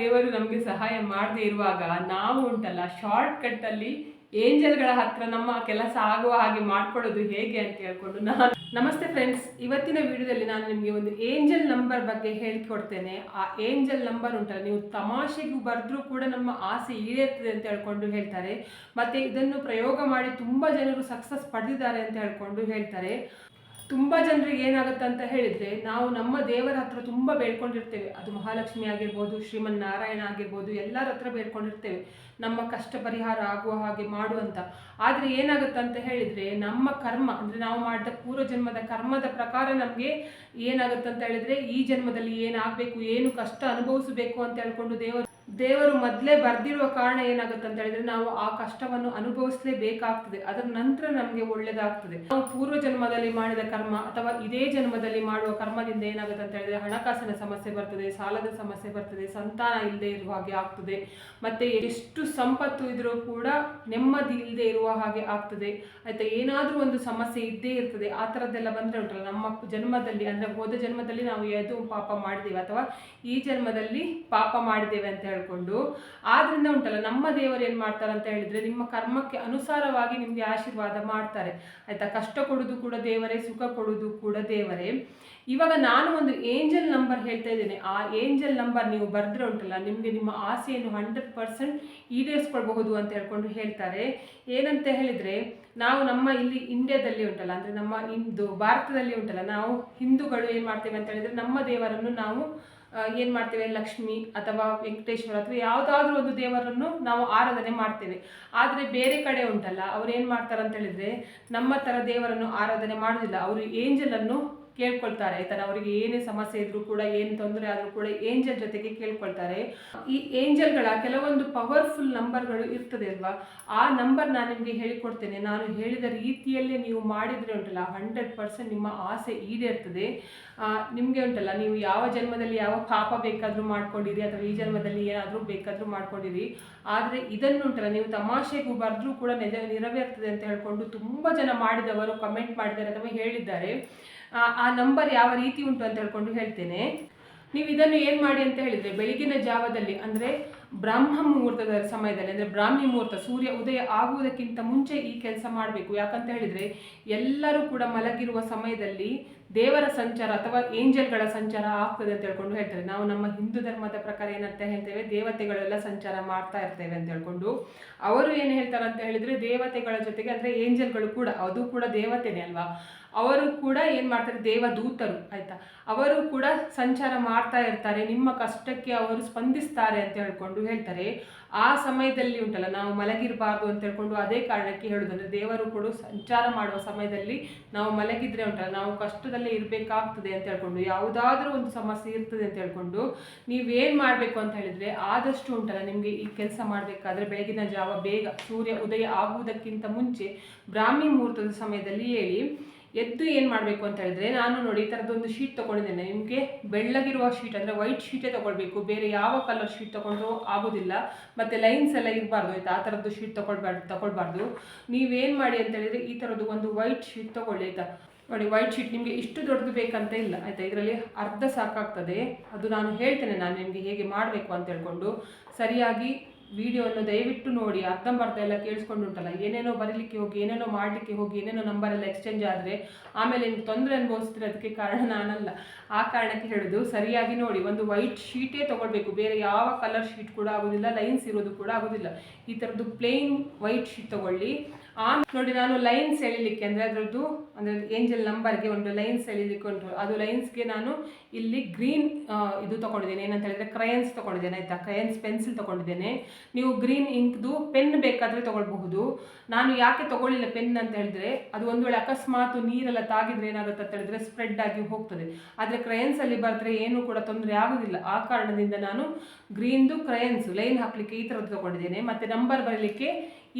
ದೇವರು ನಮಗೆ ಸಹಾಯ ಮಾಡದೆ ಇರುವಾಗ ನಾವು ಉಂಟಲ್ಲ ಶಾರ್ಟ್ ಕಟ್ಟಲ್ಲಿ ಏಂಜಲ್ಗಳ ಹತ್ರ ನಮ್ಮ ಕೆಲಸ ಆಗುವ ಹಾಗೆ ಮಾಡ್ಕೊಳ್ಳೋದು ಹೇಗೆ ಅಂತ ಹೇಳ್ಕೊಂಡು ನಾನು ನಮಸ್ತೆ ಫ್ರೆಂಡ್ಸ್ ಇವತ್ತಿನ ವಿಡಿಯೋದಲ್ಲಿ ನಾನು ನಿಮಗೆ ಒಂದು ಏಂಜಲ್ ನಂಬರ್ ಬಗ್ಗೆ ಹೇಳ್ಕೊಡ್ತೇನೆ. ಆ ಏಂಜಲ್ ನಂಬರ್ ಉಂಟಲ್ಲ, ನೀವು ತಮಾಷೆಗೂ ಬರೆದ್ರೂ ಕೂಡ ನಮ್ಮ ಆಸೆ ಈಡೇರ್ತದೆ ಅಂತ ಹೇಳ್ಕೊಂಡು ಹೇಳ್ತಾರೆ. ಮತ್ತೆ ಇದನ್ನು ಪ್ರಯೋಗ ಮಾಡಿ ತುಂಬಾ ಜನರು ಸಕ್ಸಸ್ ಪಡೆದಿದ್ದಾರೆ ಅಂತ ಹೇಳ್ಕೊಂಡು ಹೇಳ್ತಾರೆ. ತುಂಬ ಜನರಿಗೆ ಏನಾಗುತ್ತೆ ಅಂತ ಹೇಳಿದ್ರೆ, ನಾವು ನಮ್ಮ ದೇವರ ಹತ್ರ ತುಂಬ ಬೇಡ್ಕೊಂಡಿರ್ತೇವೆ. ಅದು ಮಹಾಲಕ್ಷ್ಮಿ ಆಗಿರ್ಬೋದು, ಶ್ರೀಮನ್ ನಾರಾಯಣ ಆಗಿರ್ಬೋದು, ಎಲ್ಲರ ಹತ್ರ ಬೇಡ್ಕೊಂಡಿರ್ತೇವೆ. ನಮ್ಮ ಕಷ್ಟ ಪರಿಹಾರ ಆಗುವ ಹಾಗೆ ಮಾಡುವಂತ. ಆದರೆ ಏನಾಗುತ್ತೆ ಅಂತ ಹೇಳಿದ್ರೆ, ನಮ್ಮ ಕರ್ಮ, ಅಂದ್ರೆ ನಾವು ಮಾಡಿದ ಪೂರ್ವ ಜನ್ಮದ ಕರ್ಮದ ಪ್ರಕಾರ ನಮಗೆ ಏನಾಗುತ್ತೆ ಅಂತ ಹೇಳಿದ್ರೆ, ಈ ಜನ್ಮದಲ್ಲಿ ಏನಾಗಬೇಕು, ಏನು ಕಷ್ಟ ಅನುಭವಿಸಬೇಕು ಅಂತ ಹೇಳ್ಕೊಂಡು ದೇವರು ದೇವರು ಮೊದಲೇ ಬರ್ದಿರುವ ಕಾರಣ ಏನಾಗುತ್ತೆ ಅಂತ ಹೇಳಿದ್ರೆ ನಾವು ಆ ಕಷ್ಟವನ್ನು ಅನುಭವಿಸಲೇಬೇಕಾಗ್ತದೆ. ಅದರ ನಂತರ ನಮಗೆ ಒಳ್ಳೇದಾಗ್ತದೆ. ನಾವು ಪೂರ್ವ ಜನ್ಮದಲ್ಲಿ ಮಾಡಿದ ಕರ್ಮ ಅಥವಾ ಇದೇ ಜನ್ಮದಲ್ಲಿ ಮಾಡುವ ಕರ್ಮದಿಂದ ಏನಾಗುತ್ತೆ ಅಂತ ಹೇಳಿದ್ರೆ ಹಣಕಾಸಿನ ಸಮಸ್ಯೆ ಬರ್ತದೆ, ಸಾಲದ ಸಮಸ್ಯೆ ಬರ್ತದೆ, ಸಂತಾನ ಇಲ್ಲದೆ ಇರುವ ಹಾಗೆ ಆಗ್ತದೆ. ಮತ್ತೆ ಎಷ್ಟು ಸಂಪತ್ತು ಇದ್ರೂ ಕೂಡ ನೆಮ್ಮದಿ ಇಲ್ಲದೆ ಇರುವ ಹಾಗೆ ಆಗ್ತದೆ. ಆಯ್ತಾ, ಏನಾದರೂ ಒಂದು ಸಮಸ್ಯೆ ಇದ್ದೇ ಇರ್ತದೆ. ಆ ಥರದ್ದೆಲ್ಲ ಬಂದರೆ ಉಂಟಲ್ಲ, ನಮ್ಮ ಜನ್ಮದಲ್ಲಿ ಅಂದರೆ ಹೋದ ಜನ್ಮದಲ್ಲಿ ನಾವು ಯಾವುದು ಪಾಪ ಮಾಡಿದ್ದೇವೆ ಅಥವಾ ಈ ಜನ್ಮದಲ್ಲಿ ಪಾಪ ಮಾಡಿದ್ದೇವೆ ಅಂತ ಹೇಳ್ಕೊಂಡು, ಆದ್ರಿಂದ ಉಂಟಲ್ಲ, ನಮ್ಮ ದೇವರು ಏನ್ ಮಾಡ್ತಾರೆ ಅಂತ ಹೇಳಿದ್ರೆ ನಿಮ್ಮ ಕರ್ಮಕ್ಕೆ ಅನುಸಾರವಾಗಿ ನಿಮ್ಗೆ ಆಶೀರ್ವಾದ ಮಾಡ್ತಾರೆ. ಆಯ್ತಾ? ಕಷ್ಟ ಕೊಡುದು ಕೂಡ ದೇವರೇ, ಸುಖ ಕೊಡುದು ಕೂಡ ದೇವರೇ. ಇವಾಗ ನಾನು ಒಂದು ಏಂಜಲ್ ನಂಬರ್ ಹೇಳ್ತಾ ಇದ್ದೇನೆ. ಆ ಏಂಜಲ್ ನಂಬರ್ ನೀವು ಬರೆದ್ರೆ ಉಂಟಲ್ಲ, ನಿಮಗೆ ನಿಮ್ಮ ಆಸೆಯನ್ನು ಹಂಡ್ರೆಡ್ ಪರ್ಸೆಂಟ್ ಈಡೇರಿಸ್ಕೊಳ್ಬಹುದು ಅಂತ ಹೇಳ್ಕೊಂಡು ಹೇಳ್ತಾರೆ. ಏನಂತ ಹೇಳಿದ್ರೆ, ನಾವು ನಮ್ಮ ಇಲ್ಲಿ ಇಂಡಿಯಾದಲ್ಲಿ ಉಂಟಲ್ಲ, ಅಂದ್ರೆ ನಮ್ಮ ಇಂದು ಭಾರತದಲ್ಲಿ ಉಂಟಲ್ಲ, ನಾವು ಹಿಂದೂಗಳು ಏನ್ ಮಾಡ್ತೇವೆ ಅಂತ ಹೇಳಿದ್ರೆ ನಮ್ಮ ದೇವರನ್ನು ನಾವು ಏನ್ ಮಾಡ್ತೇವೆ? ಲಕ್ಷ್ಮಿ ಅಥವಾ ವೆಂಕಟೇಶ್ವರ ಅಥವಾ ಯಾವುದಾದ್ರೂ ಒಂದು ದೇವರನ್ನು ನಾವು ಆರಾಧನೆ ಮಾಡ್ತೇವೆ. ಆದರೆ ಬೇರೆ ಕಡೆ ಉಂಟಲ್ಲ, ಅವ್ರು ಏನು ಮಾಡ್ತಾರೆ ಅಂತ ಹೇಳಿದ್ರೆ, ನಮ್ಮ ತರ ದೇವರನ್ನು ಆರಾಧನೆ ಮಾಡೋದಿಲ್ಲ. ಅವರು ಏಂಜಲ್ ಕೇಳ್ಕೊಳ್ತಾರೆ. ಆಯ್ತಾ ಅವರಿಗೆ ಏನೇ ಸಮಸ್ಯೆ ಇದ್ರೂ ಕೂಡ, ಏನು ತೊಂದರೆ ಆದ್ರೂ ಕೂಡ ಏಂಜಲ್ ಜೊತೆಗೆ ಕೇಳ್ಕೊಳ್ತಾರೆ. ಈ ಏಂಜಲ್ಗಳ ಕೆಲವೊಂದು ಪವರ್ಫುಲ್ ನಂಬರ್ಗಳು ಇರ್ತದೆ ಅಲ್ವಾ? ಆ ನಂಬರ್ ನಾನು ನಿಮಗೆ ಹೇಳಿಕೊಡ್ತೇನೆ. ನಾನು ಹೇಳಿದ ರೀತಿಯಲ್ಲೇ ನೀವು ಮಾಡಿದ್ರೆ ಉಂಟಲ್ಲ, ಹಂಡ್ರೆಡ್ ಪರ್ಸೆಂಟ್ ನಿಮ್ಮ ಆಸೆ ಈಡೇರ್ತದೆ. ನಿಮ್ಗೆ ಉಂಟಲ್ಲ, ನೀವು ಯಾವ ಜನ್ಮದಲ್ಲಿ ಯಾವ ಪಾಪ ಬೇಕಾದರೂ ಮಾಡ್ಕೊಂಡಿರಿ, ಅಥವಾ ಈ ಜನ್ಮದಲ್ಲಿ ಏನಾದ್ರೂ ಬೇಕಾದರೂ ಮಾಡ್ಕೊಂಡಿರಿ. ಆದ್ರೆ ಇದನ್ನುಂಟಲ್ಲ ನೀವು ತಮಾಷೆಗೂ ಬರೆದ್ರೂ ಕೂಡ ನಿಜ, ನೆರವೇರ್ತದೆ ಅಂತ ಹೇಳ್ಕೊಂಡು ತುಂಬಾ ಜನ ಮಾಡಿದವರು ಕಮೆಂಟ್ ಮಾಡಿದ್ದಾರೆ ಅಥವಾ ಹೇಳಿದ್ದಾರೆ. ಆ, ನಂಬರ್ ಯಾವ ರೀತಿ ಉಂಟು ಅಂತ ಹೇಳ್ಕೊಂಡು ಹೇಳ್ತೇನೆ. ನೀವು ಇದನ್ನು ಏನು ಮಾಡಿ ಅಂತ ಹೇಳಿದ್ರೆ ಬೆಳಗಿನ ಜಾವದಲ್ಲಿ ಅಂದ್ರೆ ಬ್ರಾಹ್ಮ ಮುಹೂರ್ತದ ಸಮಯದಲ್ಲಿ ಅಂದ್ರೆ ಬ್ರಾಹ್ಮಿ ಮುಹೂರ್ತ ಸೂರ್ಯ ಉದಯ ಆಗುವುದಕ್ಕಿಂತ ಮುಂಚೆ ಈ ಕೆಲಸ ಮಾಡಬೇಕು. ಯಾಕಂತ ಹೇಳಿದ್ರೆ ಎಲ್ಲರೂ ಕೂಡ ಮಲಗಿರುವ ಸಮಯದಲ್ಲಿ ದೇವರ ಸಂಚಾರ ಅಥವಾ ಏಂಜಲ್ಗಳ ಸಂಚಾರ ಆಗ್ತದೆ ಅಂತ ಹೇಳ್ಕೊಂಡು ಹೇಳ್ತಾರೆ. ನಾವು ನಮ್ಮ ಹಿಂದೂ ಧರ್ಮದ ಪ್ರಕಾರ ಏನಂತ ಹೇಳ್ತೇವೆ, ದೇವತೆಗಳೆಲ್ಲ ಸಂಚಾರ ಮಾಡ್ತಾ ಇರ್ತೇವೆ ಅಂತ ಹೇಳ್ಕೊಂಡು ಅವರು ಏನು ಹೇಳ್ತಾರೆ ಅಂತ ಹೇಳಿದ್ರೆ ದೇವತೆಗಳ ಜೊತೆಗೆ ಅಂದ್ರೆ ಏಂಜಲ್ಗಳು ಕೂಡ, ಅದು ಕೂಡ ದೇವತೆನೇ ಅಲ್ವಾ? ಅವರು ಕೂಡ ಏನ್ ಮಾಡ್ತಾರೆ, ದೇವದೂತರು ಆಯ್ತಾ? ಅವರು ಕೂಡ ಸಂಚಾರ ಮಾಡ್ತಾ ಇರ್ತಾರೆ, ನಿಮ್ಮ ಕಷ್ಟಕ್ಕೆ ಅವರು ಸ್ಪಂದಿಸ್ತಾರೆ ಅಂತ ಹೇಳ್ಕೊಂಡು ಹೇಳ್ತಾರೆ. ಆ ಸಮಯದಲ್ಲಿ ಉಂಟಲ್ಲ, ನಾವು ಮಲಗಿರಬಾರ್ದು ಅಂತ ಹೇಳ್ಕೊಂಡು ಅದೇ ಕಾರಣಕ್ಕೆ ಹೇಳುದು ಅಂದ್ರೆ ದೇವರು ಕೂಡ ಸಂಚಾರ ಮಾಡುವ ಸಮಯದಲ್ಲಿ ನಾವು ಮಲಗಿದ್ರೆ ಉಂಟಲ್ಲ, ನಾವು ಕಷ್ಟದಲ್ಲೇ ಇರಬೇಕಾಗ್ತದೆ ಅಂತ ಹೇಳ್ಕೊಂಡು, ಯಾವುದಾದ್ರೂ ಒಂದು ಸಮಸ್ಯೆ ಇರ್ತದೆ ಅಂತ ಹೇಳ್ಕೊಂಡು ನೀವೇನ್ ಮಾಡ್ಬೇಕು ಅಂತ ಹೇಳಿದ್ರೆ ಆದಷ್ಟು ಉಂಟಲ್ಲ ನಿಮ್ಗೆ ಈ ಕೆಲಸ ಮಾಡ್ಬೇಕಾದ್ರೆ ಬೆಳಗಿನ ಜಾವ ಬೇಗ ಸೂರ್ಯ ಉದಯ ಆಗುವುದಕ್ಕಿಂತ ಮುಂಚೆ ಬ್ರಾಹ್ಮಿ ಮುಹೂರ್ತದ ಸಮಯದಲ್ಲಿ ಹೇಳಿ ಎದ್ದು ಏನು ಮಾಡಬೇಕು ಅಂತ ಹೇಳಿದ್ರೆ, ನಾನು ನೋಡಿ ಈ ಥರದ್ದೊಂದು ಶೀಟ್ ತೊಗೊಂಡಿದ್ದೇನೆ. ನಿಮಗೆ ಬೆಳ್ಳಗಿರುವ ಶೀಟ್ ಅಂದರೆ ವೈಟ್ ಶೀಟೇ ತೊಗೊಳ್ಬೇಕು. ಬೇರೆ ಯಾವ ಕಲರ್ ಶೀಟ್ ತೊಗೊಂಡ್ರೂ ಆಗೋದಿಲ್ಲ. ಮತ್ತು ಲೈನ್ಸ್ ಎಲ್ಲ ಇರಬಾರ್ದು ಆಯ್ತಾ? ಆ ಥರದ್ದು ಶೀಟ್ ತೊಗೊಳ್ಬಾರ್ದು ತೊಗೊಳ್ಬಾರ್ದು. ನೀವೇನು ಮಾಡಿ ಅಂತ ಹೇಳಿದ್ರೆ ಈ ಥರದ್ದು ಒಂದು ವೈಟ್ ಶೀಟ್ ತೊಗೊಳ್ಳಿ ಆಯಿತಾ? ನೋಡಿ ವೈಟ್ ಶೀಟ್ ನಿಮಗೆ ಇಷ್ಟು ದೊಡ್ಡದು ಬೇಕಂತ ಇಲ್ಲ ಆಯಿತಾ? ಇದರಲ್ಲಿ ಅರ್ಧ ಸಾಕಾಗ್ತದೆ. ಅದು ನಾನು ಹೇಳ್ತೇನೆ, ನಾನು ನಿಮಗೆ ಹೇಗೆ ಮಾಡಬೇಕು ಅಂತ ಹೇಳ್ಕೊಂಡು. ಸರಿಯಾಗಿ ವಿಡಿಯೋವನ್ನು ದಯವಿಟ್ಟು ನೋಡಿ ಅರ್ಧಂಬರ್ಧ ಎಲ್ಲ ಕೇಳಿಸ್ಕೊಂಡುಂಟಲ್ಲ ಏನೇನೋ ಬರೀಲಿಕ್ಕೆ ಹೋಗಿ, ಏನೇನೋ ಮಾಡಲಿಕ್ಕೆ ಹೋಗಿ, ಏನೇನೋ ನಂಬರ್ ಎಲ್ಲ ಎಕ್ಸ್ಚೇಂಜ್ ಆದರೆ ಆಮೇಲೆ ನಿಮ್ಗೆ ತೊಂದರೆ ಅನುಭವಿಸ್ತೀರ ಅದಕ್ಕೆ ಕಾರಣ ನಾನಲ್ಲ. ಆ ಕಾರಣಕ್ಕೆ ಹೇಳೋದು, ಸರಿಯಾಗಿ ನೋಡಿ, ಒಂದು ವೈಟ್ ಶೀಟೇ ತೊಗೊಳ್ಬೇಕು. ಬೇರೆ ಯಾವ ಕಲರ್ ಶೀಟ್ ಕೂಡ ಆಗೋದಿಲ್ಲ ಲೈನ್ಸ್ ಇರೋದು ಕೂಡ ಆಗೋದಿಲ್ಲ. ಈ ಥರದ್ದು ಪ್ಲೇನ್ ವೈಟ್ ಶೀಟ್ ತಗೊಳ್ಳಿ. ಆಮೇಲೆ ನೋಡಿ ನಾನು ಲೈನ್ಸ್ ಎಳಿಲಿಕ್ಕೆ ಅಂದರೆ ಅದರದ್ದು ಅಂದರೆ ಏಂಜಲ್ ನಂಬರ್ಗೆ ಒಂದು ಲೈನ್ಸ್ ಎಳಿಲಿಕ್ಕೆ ಉಂಟು ಅದು ಲೈನ್ಸ್ಗೆ ನಾನು ಇಲ್ಲಿ ಗ್ರೀನ್ ಇದು ತಗೊಂಡಿದ್ದೇನೆ. ಏನಂತ ಹೇಳಿದ್ರೆ ಕ್ರಯನ್ಸ್ ತಗೊಂಡಿದ್ದೇನೆ, ಆಯ್ತಾ? ಕ್ರಯನ್ಸ್ ಪೆನ್ಸಿಲ್ ತಗೊಂಡಿದ್ದೇನೆ. ನೀವು ಗ್ರೀನ್ ಇಂಕ್ದು ಪೆನ್ ಬೇಕಾದರೆ ತಗೊಳ್ಬಹುದು. ನಾನು ಯಾಕೆ ತಗೊಳ್ಳಿಲ್ಲ ಪೆನ್ ಅಂತ ಹೇಳಿದ್ರೆ, ಅದು ಒಂದು ವೇಳೆ ಅಕಸ್ಮಾತ್ ನೀರೆಲ್ಲ ತಾಗಿದ್ರೆ ಏನಾಗುತ್ತೆ ಅಂತ ಹೇಳಿದ್ರೆ ಸ್ಪ್ರೆಡ್ ಆಗಿ ಹೋಗ್ತದೆ. ಆದರೆ ಕ್ರಯನ್ಸ್ ಅಲ್ಲಿ ಬರೆದ್ರೆ ಏನು ಕೂಡ ತೊಂದರೆ ಆಗೋದಿಲ್ಲ. ಆ ಕಾರಣದಿಂದ ನಾನು ಗ್ರೀನ್ದು ಕ್ರಯನ್ಸ್ ಲೈನ್ ಹಾಕಲಿಕ್ಕೆ ಈ ಥರದ್ದು ತಗೊಂಡಿದ್ದೇನೆ. ಮತ್ತೆ ನಂಬರ್ ಬರಲಿಕ್ಕೆ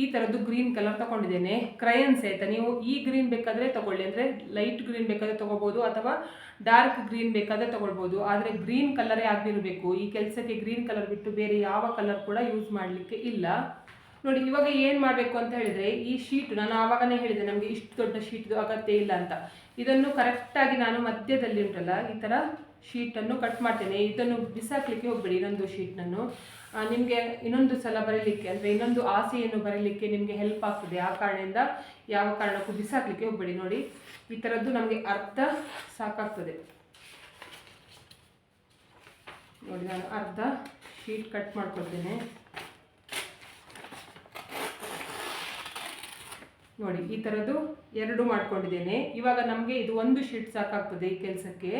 ಈ ಥರದ್ದು ಗ್ರೀನ್ ಕಲರ್ ತಗೊಂಡಿದ್ದೇನೆ. ಕ್ರಯನ್ಸ್ ಸಹಿತ. ನೀವು ಈ ಗ್ರೀನ್ ಬೇಕಾದ್ರೆ ತೊಗೊಳ್ಳಿ. ಅಂದ್ರೆ ಲೈಟ್ ಗ್ರೀನ್ ಬೇಕಾದ್ರೆ ತಗೋಬಹುದು ಅಥವಾ ಡಾರ್ಕ್ ಗ್ರೀನ್ ಬೇಕಾದ್ರೆ ತಗೊಳ್ಬಹುದು ಆದರೆ ಗ್ರೀನ್ ಕಲರೇ ಆಗಿರಬೇಕು ಈ ಕೆಲಸಕ್ಕೆ ಗ್ರೀನ್ ಕಲರ್ ಬಿಟ್ಟು ಬೇರೆ ಯಾವ ಕಲರ್ ಕೂಡ ಯೂಸ್ ಮಾಡಲಿಕ್ಕೆ ಇಲ್ಲ. ನೋಡಿ, ಇವಾಗ ಏನು ಮಾಡಬೇಕು ಅಂತ ಹೇಳಿದ್ರೆ ಈ ಶೀಟ್ ನಾನು ಆವಾಗನೇ ಹೇಳಿದೆ, ನಮಗೆ ಇಷ್ಟು ದೊಡ್ಡ ಶೀಟ್ ಅಗತ್ಯ ಇಲ್ಲ ಅಂತ. ಇದನ್ನು ಕರೆಕ್ಟಾಗಿ ನಾನು ಮಧ್ಯದಲ್ಲಿ ಉಂಟಲ್ಲ, ಈ ಥರ ಶೀಟನ್ನು ಕಟ್ ಮಾಡ್ತೇನೆ. ಇದನ್ನು ಬಿಸಾಕ್ಲಿಕ್ಕೆ ಹೋಗ್ಬೇಡಿ, ಇನ್ನೊಂದು ಶೀಟ್ನನ್ನು. ನಿಮಗೆ ಇನ್ನೊಂದು ಸಲ ಬರೀಲಿಕ್ಕೆ, ಅಂದರೆ ಇನ್ನೊಂದು ಆಸೆಯನ್ನು ಬರೀಲಿಕ್ಕೆ ನಿಮಗೆ ಹೆಲ್ಪ್ ಆಗ್ತದೆ. ಆ ಕಾರಣದಿಂದ ಯಾವ ಕಾರಣಕ್ಕೂ ಬಿಸಾಕ್ಲಿಕ್ಕೆ ಹೋಗಬೇಡಿ ನೋಡಿ. ಈ ಥರದ್ದು ನಮಗೆ ಅರ್ಧ ಸಾಕಾಗ್ತದೆ. ನೋಡಿ, ನಾನು ಅರ್ಧ ಶೀಟ್ ಕಟ್ ಮಾಡ್ಕೊಳ್ತೇನೆ. ನೋಡಿ, ಈ ಥರದ್ದು ಎರಡು ಮಾಡ್ಕೊಂಡಿದ್ದೇನೆ. ಇವಾಗ ನಮಗೆ ಇದು ಒಂದು ಶೀಟ್ ಸಾಕಾಗ್ತದೆ ಈ ಕೆಲಸಕ್ಕೆ.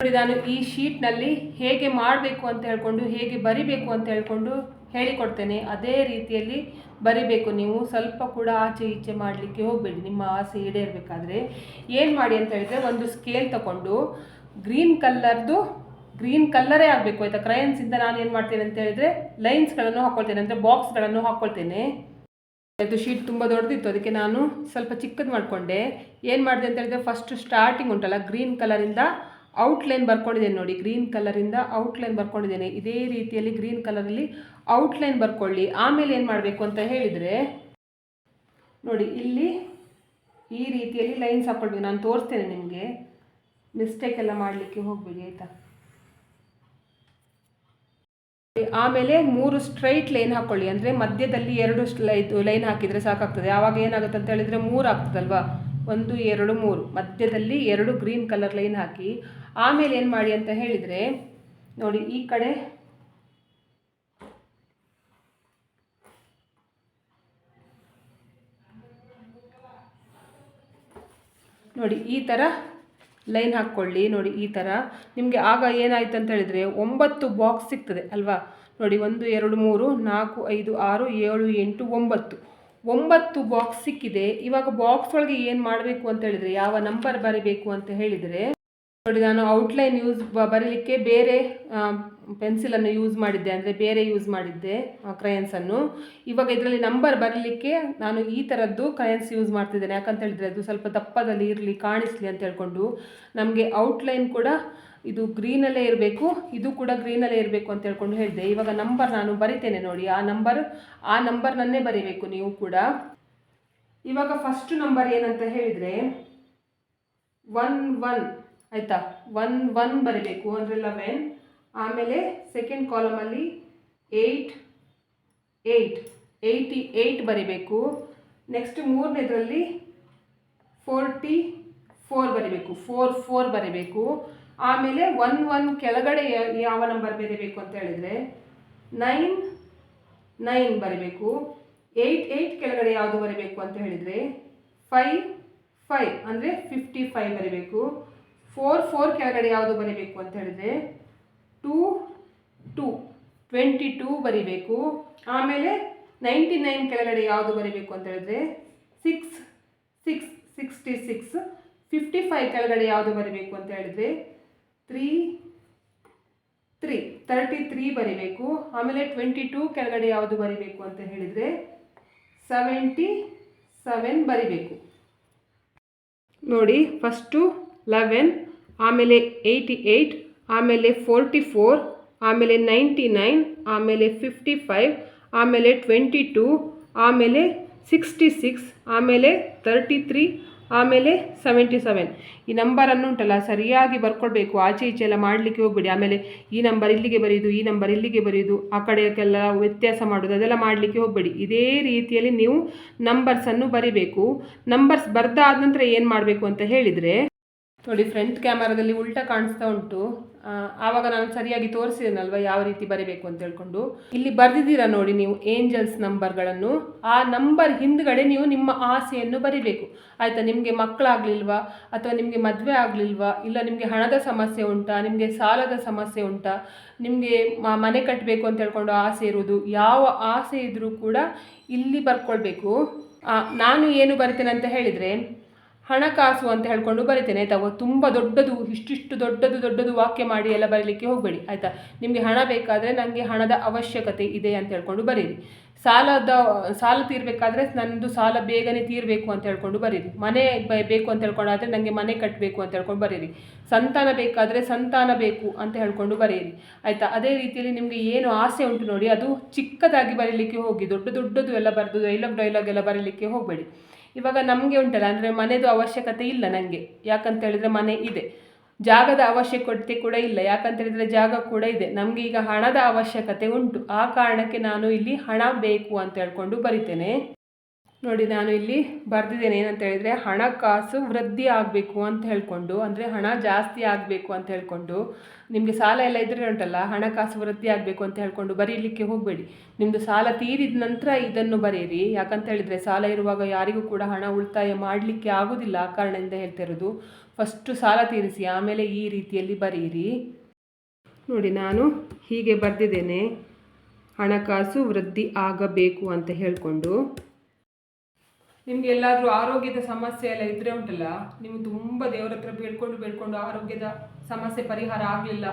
ನೋಡಿ, ನಾನು ಈ ಶೀಟ್ನಲ್ಲಿ ಹೇಗೆ ಮಾಡಬೇಕು ಅಂತ ಹೇಳ್ಕೊಂಡು, ಹೇಗೆ ಬರಿಬೇಕು ಅಂತ ಹೇಳ್ಕೊಂಡು ಹೇಳಿಕೊಡ್ತೇನೆ. ಅದೇ ರೀತಿಯಲ್ಲಿ ಬರಿಬೇಕು. ನೀವು ಸ್ವಲ್ಪ ಕೂಡ ಆಚೆ ಈಚೆ ಮಾಡಲಿಕ್ಕೆ ಹೋಗಬೇಡಿ. ನಿಮ್ಮ ಆಸೆ ಈಡೇರಬೇಕಾದ್ರೆ. ಏನು ಮಾಡಿ ಅಂತ ಹೇಳಿದ್ರೆ, ಒಂದು ಸ್ಕೇಲ್ ತಗೊಂಡು, ಗ್ರೀನ್ ಕಲ್ಲರ್ದು, ಗ್ರೀನ್ ಕಲ್ಲರೇ ಆಗಬೇಕು. ಆಯಿತಾ? ಕ್ರಯನ್ಸಿಂದ ನಾನು ಏನು ಮಾಡ್ತೇನೆ ಅಂತ ಹೇಳಿದ್ರೆ ಲೈನ್ಸ್ಗಳನ್ನು ಹಾಕ್ಕೊಳ್ತೇನೆ ಅಂದರೆ ಬಾಕ್ಸ್ಗಳನ್ನು ಹಾಕ್ಕೊಳ್ತೇನೆ ಅದು ಶೀಟ್ ತುಂಬ ದೊಡ್ಡದಿತ್ತು. ಅದಕ್ಕೆ ನಾನು ಸ್ವಲ್ಪ ಚಿಕ್ಕದು ಮಾಡಿಕೊಂಡೆ. ಏನು ಮಾಡಿದೆ ಅಂತ ಹೇಳಿದ್ರೆ ಫಸ್ಟ್ ಸ್ಟಾರ್ಟಿಂಗ್ ಉಂಟಲ್ಲ, ಗ್ರೀನ್ ಕಲರಿಂದ ಔಟ್ಲೈನ್ ಬರ್ಕೊಂಡಿದ್ದೇನೆ ನೋಡಿ ಗ್ರೀನ್ ಕಲರಿಂದ ಔಟ್ಲೈನ್ ಬರ್ಕೊಂಡಿದ್ದೇನೆ. ಇದೇ ರೀತಿಯಲ್ಲಿ ಗ್ರೀನ್ ಕಲರಲ್ಲಿ ಔಟ್ಲೈನ್ ಬರ್ಕೊಳ್ಳಿ. ಆಮೇಲೆ ಏನು ಮಾಡಬೇಕು ಅಂತ ಹೇಳಿದರೆ, ನೋಡಿ, ಇಲ್ಲಿ ಈ ರೀತಿಯಲ್ಲಿ ಲೈನ್ಸ್ ಹಾಕ್ಕೊಳ್ಬೇಕು ನಾನು ತೋರಿಸ್ತೇನೆ ನಿಮಗೆ. ಮಿಸ್ಟೇಕ್ ಎಲ್ಲ ಮಾಡಲಿಕ್ಕೆ ಹೋಗಬೇಡಿ, ಆಯಿತಾ? ಆಮೇಲೆ ಮೂರು ಸ್ಟ್ರೈಟ್ ಲೈನ್ ಹಾಕ್ಕೊಳ್ಳಿ ಅಂದರೆ ಮಧ್ಯದಲ್ಲಿ ಎರಡು ಲೈನ್ ಹಾಕಿದರೆ ಸಾಕಾಗ್ತದೆ. ಆವಾಗ ಏನಾಗುತ್ತೆ ಅಂತ ಹೇಳಿದರೆ ಮೂರು ಆಗ್ತದಲ್ವಾ? ಒಂದು, ಎರಡು, ಮೂರು. ಮಧ್ಯದಲ್ಲಿ ಎರಡು ಗ್ರೀನ್ ಕಲರ್ ಲೈನ್ ಹಾಕಿ. ಆಮೇಲೆ ಏನು ಮಾಡಿ ಅಂತ ಹೇಳಿದರೆ, ನೋಡಿ ಈ ಕಡೆ. ನೋಡಿ ಈ ಥರ ಲೈನ್ ಹಾಕ್ಕೊಳ್ಳಿ ನೋಡಿ ಈ ಥರ ನಿಮಗೆ ಆಗ ಏನಾಯ್ತು ಅಂತ ಹೇಳಿದರೆ, ಒಂಬತ್ತು ಬಾಕ್ಸ್ ಸಿಗ್ತದೆ ಅಲ್ವಾ? ನೋಡಿ ಒಂದು, ಎರಡು, ಮೂರು, ನಾಲ್ಕು, ಐದು, ಆರು, ಏಳು, ಎಂಟು, ಒಂಬತ್ತು. ಒಂಬತ್ತು ಬಾಕ್ಸ್ ಸಿಕ್ಕಿದೆ. ಇವಾಗ ಬಾಕ್ಸ್ ಒಳಗೆ ಏನು ಮಾಡಬೇಕು ಅಂತ ಹೇಳಿದರೆ, ಯಾವ ನಂಬರ್ ಬರೀಬೇಕು ಅಂತ ಹೇಳಿದರೆ, ನೋಡಿ ನಾನು ಔಟ್ಲೈನ್ ಯೂಸ್ ಬರೀಲಿಕ್ಕೆ ಬೇರೆ ಪೆನ್ಸಿಲನ್ನು ಯೂಸ್ ಮಾಡಿದ್ದೆ. ಅಂದರೆ ಬೇರೆ ಯೂಸ್ ಮಾಡಿದ್ದೆ ಕ್ರಯನ್ಸನ್ನು ಇವಾಗ ಇದರಲ್ಲಿ ನಂಬರ್ ಬರಲಿಕ್ಕೆ ನಾನು ಈ ಥರದ್ದು ಕ್ರಯನ್ಸ್ ಯೂಸ್ ಮಾಡ್ತಿದ್ದೇನೆ. ಯಾಕಂತ ಹೇಳಿದರೆ ಅದು ಸ್ವಲ್ಪ ದಪ್ಪದಲ್ಲಿ ಇರಲಿ, ಕಾಣಿಸ್ಲಿ ಅಂತ ಹೇಳ್ಕೊಂಡು ನಮಗೆ ಔಟ್ಲೈನ್ ಕೂಡ ಇದು ಗ್ರೀನಲ್ಲೇ ಇರಬೇಕು, ಇದು ಕೂಡ ಗ್ರೀನಲ್ಲೇ ಇರಬೇಕು ಅಂತ ಹೇಳ್ಕೊಂಡು ಹೇಳಿದೆ. ಇವಾಗ ನಂಬರ್ ನಾನು ಬರಿತೇನೆ ನೋಡಿ, ಆ ನಂಬರ್ ಆ ನಂಬರ್ನನ್ನೇ ಬರಿಬೇಕು ನೀವು ಕೂಡ. ಇವಾಗ ಫಸ್ಟ್ ನಂಬರ್ ಏನಂತ ಹೇಳಿದರೆ ಒನ್ ಒನ್ ಆಯಿತಾ? ಒನ್ ಒನ್ ಬರಿಬೇಕು, ಅಂದರೆ ಲೆವೆನ್ ಆಮೇಲೆ ಸೆಕೆಂಡ್ ಕಾಲಮಲ್ಲಿ ಏಯ್ಟ್ ಏಯ್ಟ್ ಏಯ್ಟಿ ಏಯ್ಟ್ ಬರಿಬೇಕು. ನೆಕ್ಸ್ಟ್ ಮೂರನೇದರಲ್ಲಿ ಫೋರ್ಟಿ ಫೋರ್ ಬರಿಬೇಕು ಫೋರ್ ಫೋರ್ ಬರೀಬೇಕು. ಆಮೇಲೆ ಒನ್ ಒನ್ ಕೆಳಗಡೆ ಯಾವ ನಂಬರ್ ಬರೀಬೇಕು ಅಂತ ಹೇಳಿದರೆ ನೈನ್ ನೈನ್ ಬರೀಬೇಕು. ಏಯ್ಟ್ ಏಯ್ಟ್ ಕೆಳಗಡೆ ಯಾವುದು ಬರೀಬೇಕು ಅಂತ ಹೇಳಿದರೆ ಫೈವ್ ಫೈವ್ ಅಂದರೆ ಫಿಫ್ಟಿ ಫೈವ್ ಬರೀಬೇಕು. ಫೋರ್ ಫೋರ್ ಕೆಳಗಡೆ ಯಾವುದು ಬರೀಬೇಕು ಅಂತ ಹೇಳಿದರೆ ಟೂ ಟೂ ಟ್ವೆಂಟಿ ಟೂ ಬರಿಬೇಕು. ಆಮೇಲೆ ನೈಂಟಿ ನೈನ್ ಕೆಳಗಡೆ ಯಾವುದು ಬರಿಬೇಕು ಅಂತ ಹೇಳಿದ್ರೆ six six sixty six fifty five ಕೆಳಗಡೆ ಯಾವುದು ಬರಿಬೇಕು ಅಂತ ಹೇಳಿದರೆ ತ್ರೀ ತ್ರೀ ತರ್ಟಿ ತ್ರೀ ಬರೀಬೇಕು. ಆಮೇಲೆ ಟ್ವೆಂಟಿ ಟೂ ಕೆಳಗಡೆ ಯಾವುದು ಬರಿಬೇಕು ಅಂತ ಹೇಳಿದರೆ ಸೆವೆಂಟಿ ಸೆವೆನ್ ಬರೀಬೇಕು. ನೋಡಿ ಫಸ್ಟು ಲೆವೆನ್ ಆಮೇಲೆ ಏಯ್ಟಿ ಏಯ್ಟ್ ಆಮೇಲೆ ಫೋರ್ಟಿ ಫೋರ್ ಆಮೇಲೆ ನೈಂಟಿ ನೈನ್ ಆಮೇಲೆ ಫಿಫ್ಟಿ ಫೈವ್ ಆಮೇಲೆ ಟ್ವೆಂಟಿ ಟೂ ಆಮೇಲೆ ಸಿಕ್ಸ್ಟಿ ಸಿಕ್ಸ್ ಆಮೇಲೆ ತರ್ಟಿ ತ್ರೀ ಆಮೇಲೆ ಸೆವೆಂಟಿ ಸೆವೆನ್ ಈ ನಂಬರನ್ನು ಉಂಟಲ್ಲ, ಸರಿಯಾಗಿ ಬರ್ಕೊಳ್ಬೇಕು. ಆಚೆ ಈಚೆ ಎಲ್ಲ ಮಾಡಲಿಕ್ಕೆ ಹೋಗ್ಬಿಡಿ. ಆಮೇಲೆ ಈ ನಂಬರ್ ಇಲ್ಲಿಗೆ ಬರೆಯೋದು, ಈ ನಂಬರ್ ಇಲ್ಲಿಗೆ ಬರೆಯೋದು, ಆ ಕಡೆಗೆಲ್ಲ ವ್ಯತ್ಯಾಸ ಮಾಡೋದು, ಅದೆಲ್ಲ ಮಾಡಲಿಕ್ಕೆ ಹೋಗಬೇಡಿ. ಇದೇ ರೀತಿಯಲ್ಲಿ ನೀವು ನಂಬರ್ಸನ್ನು ಬರಿಬೇಕು. ನಂಬರ್ಸ್ ಬರ್ದಾದ ನಂತರ ಏನು ಮಾಡಬೇಕು ಅಂತ ಹೇಳಿದರೆ, ನೋಡಿ ಫ್ರಂಟ್ ಕ್ಯಾಮರಾದಲ್ಲಿ ಉಲ್ಟಾ ಕಾಣಿಸ್ತಾ ಉಂಟು. ಆವಾಗ ನಾನು ಸರಿಯಾಗಿ ತೋರಿಸಿದನಲ್ವ ಯಾವ ರೀತಿ ಬರೀಬೇಕು ಅಂತ ಹೇಳ್ಕೊಂಡು. ಇಲ್ಲಿ ಬರೆದಿದ್ದೀರಾ ನೋಡಿ ನೀವು ಏಂಜಲ್ಸ್ ನಂಬರ್ಗಳನ್ನು ಆ ನಂಬರ್ ಹಿಂದ್ಗಡೆ ನೀವು ನಿಮ್ಮ ಆಸೆಯನ್ನು ಬರಿಬೇಕು. ಆಯಿತಾ, ನಿಮಗೆ ಮಕ್ಕಳಾಗಲಿಲ್ವಾ? ಅಥವಾ ನಿಮಗೆ ಮದುವೆ ಆಗಲಿಲ್ವಾ? ಇಲ್ಲ ನಿಮಗೆ ಹಣದ ಸಮಸ್ಯೆ ಉಂಟಾ? ನಿಮಗೆ ಸಾಲದ ಸಮಸ್ಯೆ ಉಂಟಾ? ನಿಮಗೆ ಮನೆ ಕಟ್ಟಬೇಕು ಅಂತ ಹೇಳ್ಕೊಂಡು ಆಸೆ ಇರುವುದು, ಯಾವ ಆಸೆ ಇದ್ದರೂ ಕೂಡ ಇಲ್ಲಿ ಬರ್ಕೊಳ್ಬೇಕು. ನಾನು ಏನು ಬರಿತೇನೆ ಅಂತ ಹೇಳಿದರೆ ಹಣಕಾಸು ಅಂತ ಹೇಳ್ಕೊಂಡು ಬರೀತೇನೆ, ಆಯಿತಾ? ತುಂಬ ದೊಡ್ಡದು, ಇಷ್ಟಿಷ್ಟು ದೊಡ್ಡದು ದೊಡ್ಡದು ವಾಕ್ಯ ಮಾಡಿ ಎಲ್ಲ ಬರೀಲಿಕ್ಕೆ ಹೋಗಬೇಡಿ, ಆಯಿತಾ? ನಿಮಗೆ ಹಣ ಬೇಕಾದರೆ ನನಗೆ ಹಣದ ಅವಶ್ಯಕತೆ ಇದೆ ಅಂತ ಹೇಳ್ಕೊಂಡು ಬರೀರಿ. ಸಾಲದ, ಸಾಲ ತೀರಬೇಕಾದ್ರೆ ನನ್ನದು ಸಾಲ ಬೇಗನೆ ತೀರಬೇಕು ಅಂತ ಹೇಳ್ಕೊಂಡು ಬರೀರಿ. ಮನೆ ಬೇಕು ಅಂತ ಹೇಳ್ಕೊಂಡಾದರೆ ನನಗೆ ಮನೆ ಕಟ್ಟಬೇಕು ಅಂತ ಹೇಳ್ಕೊಂಡು ಬರೀರಿ. ಸಂತಾನ ಬೇಕಾದರೆ ಸಂತಾನ ಬೇಕು ಅಂತ ಹೇಳ್ಕೊಂಡು ಬರೀರಿ, ಆಯಿತಾ? ಅದೇ ರೀತಿಯಲ್ಲಿ ನಿಮಗೆ ಏನು ಆಸೆ ಉಂಟು ನೋಡಿ, ಅದು ಚಿಕ್ಕದಾಗಿ ಬರೀಲಿಕ್ಕೆ ಹೋಗಿ, ದೊಡ್ಡ ದೊಡ್ಡದು ಎಲ್ಲ ಬರೆದು ಡೈಲಾಗ್ ಡೈಲಾಗ್ ಎಲ್ಲ ಬರೀಲಿಕ್ಕೆ ಹೋಗಬೇಡಿ. ಇವಾಗ ನಮಗೆ ಉಂಟಲ್ಲ, ಅಂದರೆ ಮನೆದು ಅವಶ್ಯಕತೆ ಇಲ್ಲ ನನಗೆ ಯಾಕಂತ ಹೇಳಿದರೆ ಮನೆ ಇದೆ. ಜಾಗದ ಅವಶ್ಯಕತೆ ಕೂಡ ಇಲ್ಲ. ಯಾಕಂತ ಹೇಳಿದ್ರೆ ಜಾಗ ಕೂಡ ಇದೆ. ನಮಗೆ ಈಗ ಹಣದ ಅವಶ್ಯಕತೆ ಉಂಟು. ಆ ಕಾರಣಕ್ಕೆ ನಾನು ಇಲ್ಲಿ ಹಣ ಬೇಕು ಅಂತ ಹೇಳ್ಕೊಂಡು ಬರಿತೇನೆ. ನೋಡಿ, ನಾನು ಇಲ್ಲಿ ಬರೆದಿದ್ದೇನೆ ಏನಂತ ಹೇಳಿದರೆ ಹಣಕಾಸು ವೃದ್ಧಿ ಆಗಬೇಕು ಅಂತ ಹೇಳ್ಕೊಂಡು, ಅಂದರೆ ಹಣ ಜಾಸ್ತಿ ಆಗಬೇಕು ಅಂತ ಹೇಳ್ಕೊಂಡು, ನಿಮಗೆ ಸಾಲ ಎಲ್ಲ ಇದ್ದರೆ ಉಂಟಲ್ಲ ಹಣಕಾಸು ವೃದ್ಧಿ ಆಗಬೇಕು ಅಂತ ಹೇಳ್ಕೊಂಡು ಬರೀಲಿಕ್ಕೆ ಹೋಗಬೇಡಿ. ನಿಮ್ಮದು ಸಾಲ ತೀರಿದ ನಂತರ ಇದನ್ನು ಬರೆಯಿರಿ. ಯಾಕಂತ ಹೇಳಿದರೆ, ಸಾಲ ಇರುವಾಗ ಯಾರಿಗೂ ಕೂಡ ಹಣ ಉಳಿತಾಯ ಮಾಡಲಿಕ್ಕೆ ಆಗೋದಿಲ್ಲ ಆ ಕಾರಣದಿಂದ ಹೇಳ್ತಾ ಇರೋದು. ಫಸ್ಟು ಸಾಲ ತೀರಿಸಿ, ಆಮೇಲೆ ಈ ರೀತಿಯಲ್ಲಿ ಬರೆಯಿರಿ. ನೋಡಿ, ನಾನು ಹೀಗೆ ಬರೆದಿದ್ದೇನೆ. ಹಣಕಾಸು ವೃದ್ಧಿ ಆಗಬೇಕು ಅಂತ ಹೇಳಿಕೊಂಡು. ನಿಮ್ಗೆ ಎಲ್ಲಾದರೂ ಆರೋಗ್ಯದ ಸಮಸ್ಯೆ ಎಲ್ಲ ಇದ್ರೆ ಉಂಟಲ್ಲ ನೀವು ತುಂಬ ದೇವರ ಹತ್ರ ಬೇಡ್ಕೊಂಡು ಬೇಡ್ಕೊಂಡು ಆರೋಗ್ಯದ ಸಮಸ್ಯೆ ಪರಿಹಾರ ಆಗಲಿಲ್ಲ.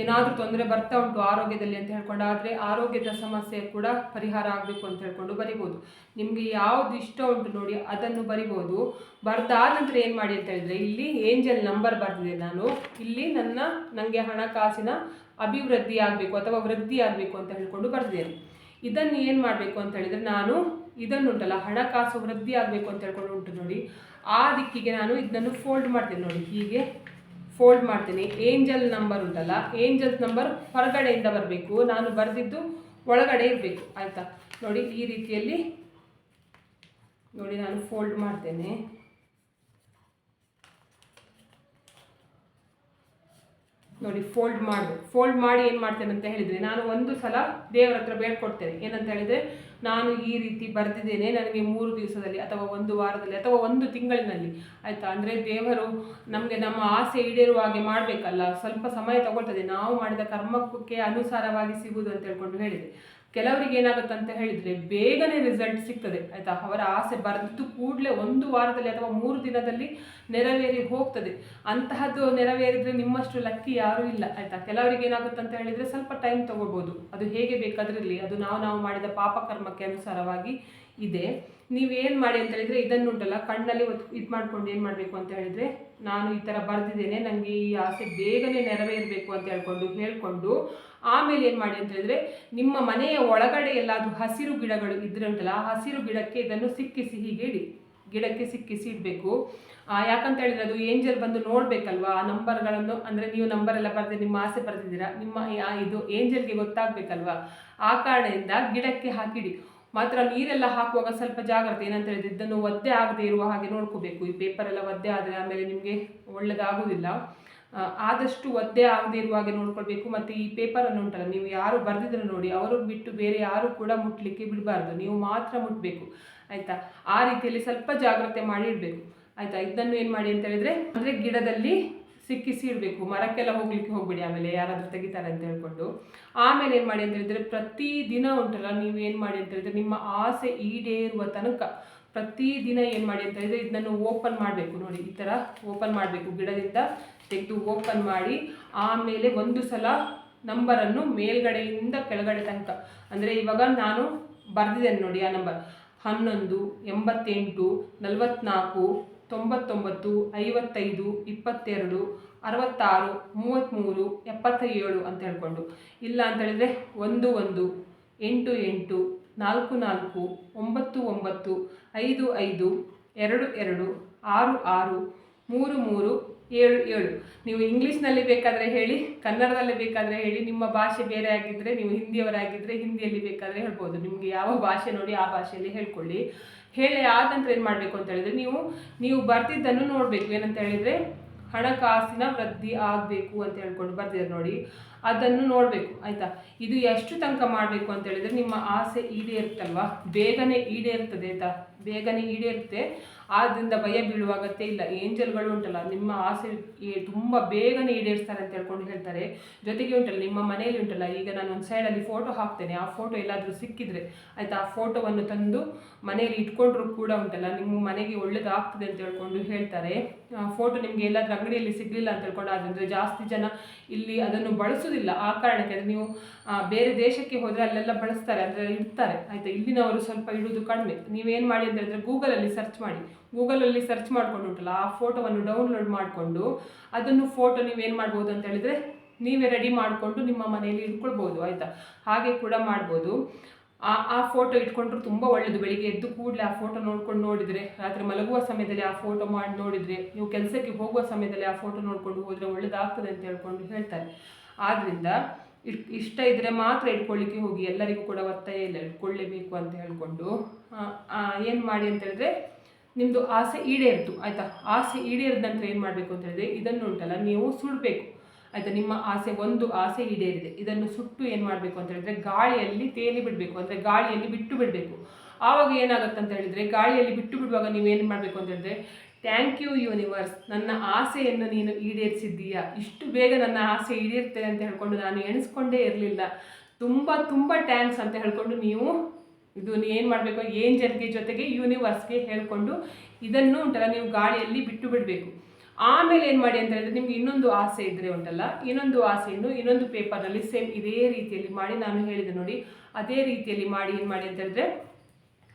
ಏನಾದರೂ ತೊಂದರೆ ಬರ್ತಾ ಉಂಟು ಆರೋಗ್ಯದಲ್ಲಿ ಅಂತ ಹೇಳ್ಕೊಂಡು, ಆದರೆ ಆರೋಗ್ಯದ ಸಮಸ್ಯೆ ಕೂಡ ಪರಿಹಾರ ಆಗಬೇಕು ಅಂತ ಹೇಳ್ಕೊಂಡು ಬರಿಬೋದು. ನಿಮಗೆ ಯಾವುದು ಇಷ್ಟ ಉಂಟು ನೋಡಿ ಅದನ್ನು ಬರಿಬೋದು. ಬರ್ದಾದ ನಂತರ ಏನು ಮಾಡಿ ಅಂತ ಹೇಳಿದ್ರೆ, ಇಲ್ಲಿ ಏಂಜಲ್ ನಂಬರ್ ಬರೆದಿದೆ ನಾನು. ಇಲ್ಲಿ ನನ್ನ ನನಗೆ ಹಣಕಾಸಿನ ಅಭಿವೃದ್ಧಿ ಆಗಬೇಕು ಅಥವಾ ವೃದ್ಧಿ ಆಗಬೇಕು ಅಂತ ಹೇಳ್ಕೊಂಡು ಬರೆದಿದ್ದೇನೆ. ಇದನ್ನು ಏನು ಮಾಡಬೇಕು ಅಂತ ಹೇಳಿದರೆ, ನಾನು ಇದನ್ನು ಉಂಟಲ್ಲ ಹಣಕಾಸು ವೃದ್ಧಿ ಆಗಬೇಕು ಅಂತ ಹೇಳ್ಕೊಂಡು ಉಂಟು ನೋಡಿ. ಆ ದಿಕ್ಕಿಗೆ ನಾನು ಇದನ್ನು ಫೋಲ್ಡ್ ಮಾಡ್ತೇನೆ ನೋಡಿ, ಹೀಗೆ ಫೋಲ್ಡ್ ಮಾಡ್ತೇನೆ. ಏಂಜಲ್ ನಂಬರ್ ಉಂಟಲ್ಲ ಏಂಜಲ್ಸ್ ನಂಬರ್ ಹೊರಗಡೆಯಿಂದ ಬರಬೇಕು. ನಾನು ಬರೆದಿದ್ದು ಒಳಗಡೆ ಇರಬೇಕು, ಆಯಿತಾ? ನೋಡಿ, ಈ ರೀತಿಯಲ್ಲಿ ನೋಡಿ, ನಾನು ಫೋಲ್ಡ್ ಮಾಡ್ತೇನೆ. ನೋಡಿ ಫೋಲ್ಡ್ ಮಾಡ್ಬೇಕು ಫೋಲ್ಡ್ ಮಾಡಿ ಏನು ಮಾಡ್ತೇನೆ ಅಂತ ಹೇಳಿದರೆ, ನಾನು ಒಂದು ಸಲ ದೇವರ ಹತ್ರ ಬೇಡ್ಕೊಡ್ತೇನೆ. ಏನಂತ ಹೇಳಿದರೆ ನಾನು ಈ ರೀತಿ ಬರೆದಿದ್ದೇನೆ ನನಗೆ ಮೂರು ದಿವಸದಲ್ಲಿ ಅಥವಾ ಒಂದು ವಾರದಲ್ಲಿ ಅಥವಾ ಒಂದು ತಿಂಗಳಿನಲ್ಲಿ, ಆಯಿತಾ? ಅಂದರೆ ದೇವರು ನಮಗೆ ನಮ್ಮ ಆಸೆ ಈಡೇರುವ ಹಾಗೆ ಮಾಡಬೇಕಲ್ಲ, ಸ್ವಲ್ಪ ಸಮಯ ತಗೊಳ್ತದೆ. ನಾವು ಮಾಡಿದ ಕರ್ಮಕ್ಕೆ ಅನುಸಾರವಾಗಿ ಸಿಗುವುದು ಅಂತ ಹೇಳ್ಕೊಂಡು ಹೇಳಿದೆ. ಕೆಲವರಿಗೆ ಏನಾಗುತ್ತೆ ಅಂತ ಹೇಳಿದರೆ ಬೇಗನೆ ರಿಸಲ್ಟ್ ಸಿಗ್ತದೆ, ಆಯಿತಾ? ಅವರ ಆಸೆ ಬರೆದಿದ್ದು ಕೂಡಲೇ ಒಂದು ವಾರದಲ್ಲಿ ಅಥವಾ ಮೂರು ದಿನದಲ್ಲಿ ನೆರವೇರಿ ಹೋಗ್ತದೆ. ಅಂತಹದ್ದು ನೆರವೇರಿದರೆ ನಿಮ್ಮಷ್ಟು ಲಕ್ಕಿ ಯಾರೂ ಇಲ್ಲ, ಆಯಿತಾ? ಕೆಲವರಿಗೆ ಏನಾಗುತ್ತೆ ಅಂತ ಹೇಳಿದರೆ ಸ್ವಲ್ಪ ಟೈಮ್ ತೊಗೋಬೋದು. ಅದು ಹೇಗೆ ಬೇಕಾದ್ರಲ್ಲಿ ಅದು ನಾವು ನಾವು ಮಾಡಿದ ಪಾಪಕರ್ಮಕ್ಕೆ ಅನುಸಾರವಾಗಿ ಇದೆ. ನೀವೇನು ಮಾಡಿ ಅಂತ ಹೇಳಿದರೆ ಇದನ್ನು ಉಂಟಲ್ಲ, ಕಣ್ಣಲ್ಲಿ ಇದು ಮಾಡ್ಕೊಂಡು ಏನು ಮಾಡಬೇಕು ಅಂತ ಹೇಳಿದರೆ, ನಾನು ಈ ಥರ ಬರೆದಿದ್ದೇನೆ ನನಗೆ ಈ ಆಸೆ ಬೇಗನೆ ನೆರವೇರಬೇಕು ಅಂತ ಹೇಳ್ಕೊಂಡು ಹೇಳ್ಕೊಂಡು, ಆಮೇಲೆ ಏನು ಮಾಡಿ ಅಂತ ಹೇಳಿದರೆ, ನಿಮ್ಮ ಮನೆಯ ಒಳಗಡೆ ಎಲ್ಲಾದರೂ ಹಸಿರು ಗಿಡಗಳು ಇದ್ರೆ ಉಂಟಲ್ಲ ಹಸಿರು ಗಿಡಕ್ಕೆ ಇದನ್ನು ಸಿಕ್ಕಿಸಿ ಹೀಗೆ ಇಡಿ. ಗಿಡಕ್ಕೆ ಸಿಕ್ಕಿಸಿ ಇಡಬೇಕು. ಯಾಕಂತ ಹೇಳಿದ್ರೆ ಅದು ಏಂಜಲ್ ಬಂದು ನೋಡಬೇಕಲ್ವಾ, ಆ ನಂಬರ್ಗಳನ್ನು, ಅಂದರೆ ನೀವು ನಂಬರ್ ಎಲ್ಲ ಬರೆದು, ನಿಮ್ಮ ಆಸೆ ಬರೆದಿದ್ದೀರಾ, ನಿಮ್ಮ ಇದು ಏಂಜಲ್ಗೆ ಗೊತ್ತಾಗಬೇಕಲ್ವಾ, ಆ ಕಾರಣದಿಂದ ಗಿಡಕ್ಕೆ ಹಾಕಿಡಿ. ಮಾತ್ರ ನೀರೆಲ್ಲ ಹಾಕುವಾಗ ಸ್ವಲ್ಪ ಜಾಗ್ರತೆ, ಏನಂತ ಹೇಳಿದ್ರೆ ಇದನ್ನು ಒದ್ದೆ ಆಗದೆ ಇರುವ ಹಾಗೆ ನೋಡ್ಕೋಬೇಕು. ಈ ಪೇಪರ್ ಎಲ್ಲ ಒದ್ದೆ ಆದರೆ ಆಮೇಲೆ ನಿಮಗೆ ಒಳ್ಳೆಯದಾಗೋದಿಲ್ಲ ಆದಷ್ಟು ಒದ್ದೆ ಆಗದೆ ಇರುವ ಹಾಗೆ ನೋಡ್ಕೊಳ್ಬೇಕು. ಮತ್ತು ಈ ಪೇಪರನ್ನು ಉಂಟಲ್ಲ, ನೀವು ಯಾರು ಬರೆದಿದ್ರು ನೋಡಿ ಅವರು ಬಿಟ್ಟು ಬೇರೆ ಯಾರು ಕೂಡ ಮುಟ್ಲಿಕ್ಕೆ ಬಿಡಬಾರ್ದು. ನೀವು ಮಾತ್ರ ಮುಟ್ಟಬೇಕು ಆಯಿತಾ? ಆ ರೀತಿಯಲ್ಲಿ ಸ್ವಲ್ಪ ಜಾಗ್ರತೆ ಮಾಡಿ ಇಡಬೇಕು ಆಯಿತಾ? ಇದನ್ನು ಏನು ಮಾಡಿ ಅಂತ ಹೇಳಿದ್ರೆ, ಅಂದರೆ ಗಿಡದಲ್ಲಿ ಸಿಕ್ಕಿಸಿ ಇಡಬೇಕು. ಮರಕ್ಕೆಲ್ಲ ಹೋಗ್ಲಿಕ್ಕೆ ಹೋಗ್ಬಿಡಿ ಆಮೇಲೆ ಯಾರಾದರೂ ತೆಗಿತಾರೆ ಅಂತ ಹೇಳ್ಕೊಂಡು. ಆಮೇಲೆ ಏನು ಮಾಡಿ ಅಂತ ಹೇಳಿದ್ರೆ ಪ್ರತಿ ದಿನ ಉಂಟಲ್ಲ, ನೀವು ಏನು ಮಾಡಿ ಅಂತ ಹೇಳಿದ್ರೆ ನಿಮ್ಮ ಆಸೆ ಈಡೇರುವ ತನಕ ಪ್ರತಿದಿನ ಏನು ಮಾಡಿ ಅಂತ ಹೇಳಿದ್ರೆ ಇದನ್ನು ಓಪನ್ ಮಾಡಬೇಕು. ನೋಡಿ, ಈ ಥರ ಓಪನ್ ಮಾಡಬೇಕು. ಗಿಡದಿಂದ ತೆಗೆದು ಓಪನ್ ಮಾಡಿ ಆಮೇಲೆ ಒಂದು ಸಲ ನಂಬರನ್ನು ಮೇಲ್ಗಡೆಯಿಂದ ಕೆಳಗಡೆ ತನಕ. ಅಂದರೆ ಇವಾಗ ನಾನು ಬರೆದಿದ್ದೇನೆ ನೋಡಿ ಆ ನಂಬರ್. ಹನ್ನೊಂದು, ಎಂಬತ್ತೆಂಟು, ನಲವತ್ನಾಲ್ಕು ತೊಂಬತ್ತೊಂಬತ್ತು, ಐವತ್ತೈದು, ಇಪ್ಪತ್ತೆರಡು, ಅರವತ್ತಾರು, ಮೂವತ್ತ್ಮೂರು ಎಪ್ಪತ್ತ ಏಳು ಅಂತ ಹೇಳ್ಕೊಂಡು. ಇಲ್ಲ ಅಂತ ಹೇಳಿದರೆ ಒಂದು ಒಂದು, ಎಂಟು ಎಂಟು, ನಾಲ್ಕು ನಾಲ್ಕು, ಒಂಬತ್ತು ಒಂಬತ್ತು, ಐದು ಐದು, ಎರಡು ಎರಡು, ಆರು ಆರು, ಮೂರು ಮೂರು ಏಳು ಏಳು. ನೀವು ಇಂಗ್ಲೀಷ್ನಲ್ಲಿ ಬೇಕಾದರೆ ಹೇಳಿ, ಕನ್ನಡದಲ್ಲಿ ಬೇಕಾದರೆ ಹೇಳಿ, ನಿಮ್ಮ ಭಾಷೆ ಬೇರೆ ಆಗಿದ್ದರೆ ನೀವು ಹಿಂದಿಯವರಾಗಿದ್ದರೆ ಹಿಂದಿಯಲ್ಲಿ ಬೇಕಾದರೆ ಹೇಳ್ಬೋದು. ನಿಮಗೆ ಯಾವ ಭಾಷೆ ನೋಡಿ ಆ ಭಾಷೆಯಲ್ಲಿ ಹೇಳ್ಕೊಳ್ಳಿ. ಹೇಳಿ ಆದ ನಂತರ ಏನು ಮಾಡಬೇಕು ಅಂತ ಹೇಳಿದರೆ ನೀವು ನೀವು ಬರ್ತಿದ್ದನ್ನು ನೋಡಬೇಕು. ಏನಂತ ಹೇಳಿದರೆ, ಹಣಕಾಸಿನ ವೃದ್ಧಿ ಆಗಬೇಕು ಅಂತ ಹೇಳ್ಕೊಂಡು ಬರ್ತಿದ್ದಾರೆ ನೋಡಿ. ಅದನ್ನು ನೋಡಬೇಕು, ಆಯಿತಾ? ಇದು ಎಷ್ಟು ತನಕ ಮಾಡಬೇಕು ಅಂತ ಹೇಳಿದರೆ ನಿಮ್ಮ ಆಸೆ ಈಡೇರುತ್ತಲ್ವಾ? ಬೇಗನೆ ಈಡೇರ್ತದೆ ಆಯಿತಾ? ಬೇಗನೆ ಈಡೇರುತ್ತೆ. ಆದ್ದರಿಂದ ಭಯ ಬೀಳುವ ಅಗತ್ಯ ಇಲ್ಲ. ಏಂಜಲ್ಗಳು ಉಂಟಲ್ಲ, ನಿಮ್ಮ ಆಸೆ ತುಂಬ ಬೇಗನೆ ಈಡೇರಿಸ್ತಾರೆ ಅಂತ ಹೇಳ್ಕೊಂಡು ಹೇಳ್ತಾರೆ. ಜೊತೆಗೆ ಉಂಟಲ್ಲ, ನಿಮ್ಮ ಮನೆಯಲ್ಲಿ ಉಂಟಲ್ಲ, ಈಗ ನಾನು ಒಂದು ಸೈಡಲ್ಲಿ ಫೋಟೋ ಹಾಕ್ತೇನೆ. ಆ ಫೋಟೋ ಎಲ್ಲಾದರೂ ಸಿಕ್ಕಿದ್ರೆ, ಆಯಿತಾ? ಆ ಫೋಟೋವನ್ನು ತಂದು ಮನೆಯಲ್ಲಿ ಇಟ್ಕೊಂಡ್ರು ಕೂಡ ಉಂಟಲ್ಲ, ನಿಮ್ಮ ಮನೆಗೆ ಒಳ್ಳೇದಾಗ್ತದೆ ಅಂತ ಹೇಳ್ಕೊಂಡು ಹೇಳ್ತಾರೆ. ಫೋಟೋ ನಿಮಗೆ ಎಲ್ಲಾದರೂ ಅಂಗಡಿಯಲ್ಲಿ ಸಿಗಲಿಲ್ಲ ಅಂತ ಹೇಳ್ಕೊಂಡು ಅದಂದರೆ ಜಾಸ್ತಿ ಜನ ಇಲ್ಲಿ ಅದನ್ನು ಬಳಸೋದಿಲ್ಲ ಆ ಕಾರಣಕ್ಕೆ. ಅಂದರೆ ನೀವು ಬೇರೆ ದೇಶಕ್ಕೆ ಹೋದರೆ ಅಲ್ಲೆಲ್ಲ ಬಳಸ್ತಾರೆ ಅಂದರೆ ಇಡ್ತಾರೆ. ಆಯಿತಾ? ಇಲ್ಲಿನವರು ಸ್ವಲ್ಪ ಇಡೋದು ಕಡಿಮೆ. ನೀವೇನು ಮಾಡಿ ಅಂತ ಹೇಳಿದ್ರೆ ಗೂಗಲಲ್ಲಿ ಸರ್ಚ್ ಮಾಡಿ. ಗೂಗಲಲ್ಲಿ ಸರ್ಚ್ ಮಾಡ್ಕೊಂಡು ಉಂಟಲ್ಲ, ಆ ಫೋಟೋವನ್ನು ಡೌನ್ಲೋಡ್ ಮಾಡಿಕೊಂಡು ಅದನ್ನು ಫೋಟೋ ನೀವೇನು ಮಾಡ್ಬೋದು ಅಂತ ಹೇಳಿದರೆ ನೀವೇ ರೆಡಿ ಮಾಡಿಕೊಂಡು ನಿಮ್ಮ ಮನೆಯಲ್ಲಿ ಇಟ್ಕೊಳ್ಬೋದು, ಆಯಿತಾ? ಹಾಗೆ ಕೂಡ ಮಾಡ್ಬೋದು. ಆ ಆ ಫೋಟೋ ಇಟ್ಕೊಂಡ್ರು ತುಂಬ ಒಳ್ಳೆಯದು ಬೆಳಿಗ್ಗೆ ಎದ್ದು ಕೂಡಲೇ ಆ ಫೋಟೋ ನೋಡ್ಕೊಂಡು ನೋಡಿದರೆ, ರಾತ್ರಿ ಮಲಗುವ ಸಮಯದಲ್ಲಿ ಆ ಫೋಟೋ ಮಾಡಿ ನೋಡಿದರೆ, ನೀವು ಕೆಲಸಕ್ಕೆ ಹೋಗುವ ಸಮಯದಲ್ಲಿ ಆ ಫೋಟೋ ನೋಡ್ಕೊಂಡು ಹೋದರೆ ಒಳ್ಳೇದಾಗ್ತದೆ ಅಂತ ಹೇಳ್ಕೊಂಡು ಹೇಳ್ತಾರೆ. ಆದ್ದರಿಂದ ಇಷ್ಟ ಇದ್ದರೆ ಮಾತ್ರ ಇಟ್ಕೊಳ್ಳಿಕ್ಕೆ ಹೋಗಿ, ಎಲ್ಲರಿಗೂ ಕೂಡ ಒತ್ತಾಯ ಇಲ್ಲ ಇಟ್ಕೊಳ್ಳೇಬೇಕು ಅಂತ ಹೇಳ್ಕೊಂಡು ಏನು ಮಾಡಿ ಅಂತ ಹೇಳಿದ್ರೆ ನಿಮ್ಮದು ಆಸೆ ಈಡೇರಿತು, ಆಯಿತಾ? ಆಸೆ ಈಡೇರಿದ ನಂತರ ಏನು ಮಾಡಬೇಕು ಅಂತ ಹೇಳಿದ್ರೆ, ಇದನ್ನು ಉಂಟಲ್ಲ, ನೀವು ಸುಡಬೇಕು. ಆಯಿತಾ? ನಿಮ್ಮ ಆಸೆ, ಒಂದು ಆಸೆ ಈಡೇರಿದೆ. ಇದನ್ನು ಸುಟ್ಟು ಏನು ಮಾಡಬೇಕು ಅಂತ ಹೇಳಿದ್ರೆ, ಗಾಳಿಯಲ್ಲಿ ತೇಲಿ ಬಿಡಬೇಕು, ಅಂದರೆ ಗಾಳಿಯಲ್ಲಿ ಬಿಟ್ಟು ಬಿಡಬೇಕು. ಆವಾಗ ಏನಾಗುತ್ತೆ ಅಂತ ಹೇಳಿದರೆ, ಗಾಳಿಯಲ್ಲಿ ಬಿಟ್ಟು ಬಿಡುವಾಗ ನೀವು ಏನು ಮಾಡಬೇಕು ಅಂತ ಹೇಳಿದ್ರೆ ಥ್ಯಾಂಕ್ ಯು ಯೂನಿವರ್ಸ್ ನನ್ನ ಆಸೆಯನ್ನು ನೀನು ಈಡೇರಿಸಿದ್ದೀಯಾ? ಇಷ್ಟು ಬೇಗ ನನ್ನ ಆಸೆ ಈಡೇರ್ತೇನೆ ಅಂತ ಹೇಳ್ಕೊಂಡು ನಾನು ಎಣಿಸ್ಕೊಂಡೇ ಇರಲಿಲ್ಲ. ತುಂಬ ತುಂಬ ಥ್ಯಾಂಕ್ಸ್ ಅಂತ ಹೇಳ್ಕೊಂಡು ನೀವು ಇದು ಏನು ಮಾಡಬೇಕು? ಏಂಜಲ್ಗೆ ಜೊತೆಗೆ ಯೂನಿವರ್ಸ್ಗೆ ಹೇಳ್ಕೊಂಡು ಇದನ್ನು ಉಂಟಲ್ಲ, ನೀವು ಗಾಳಿಯಲ್ಲಿ ಬಿಟ್ಟು ಬಿಡಬೇಕು. ಆಮೇಲೆ ಏನು ಮಾಡಿ ಅಂತ ಹೇಳಿದ್ರೆ ನಿಮ್ಗೆ ಇನ್ನೊಂದು ಆಸೆ ಇದ್ದರೆ ಉಂಟಲ್ಲ, ಇನ್ನೊಂದು ಆಸೆಯನ್ನು ಇನ್ನೊಂದು ಪೇಪರಲ್ಲಿ ಸೇಮ್ ಇದೇ ರೀತಿಯಲ್ಲಿ ಮಾಡಿ ನಾನು ಹೇಳಿದೆ ನೋಡಿ. ಅದೇ ರೀತಿಯಲ್ಲಿ ಮಾಡಿ, ಏನು ಮಾಡಿ ಅಂತ ಹೇಳಿದ್ರೆ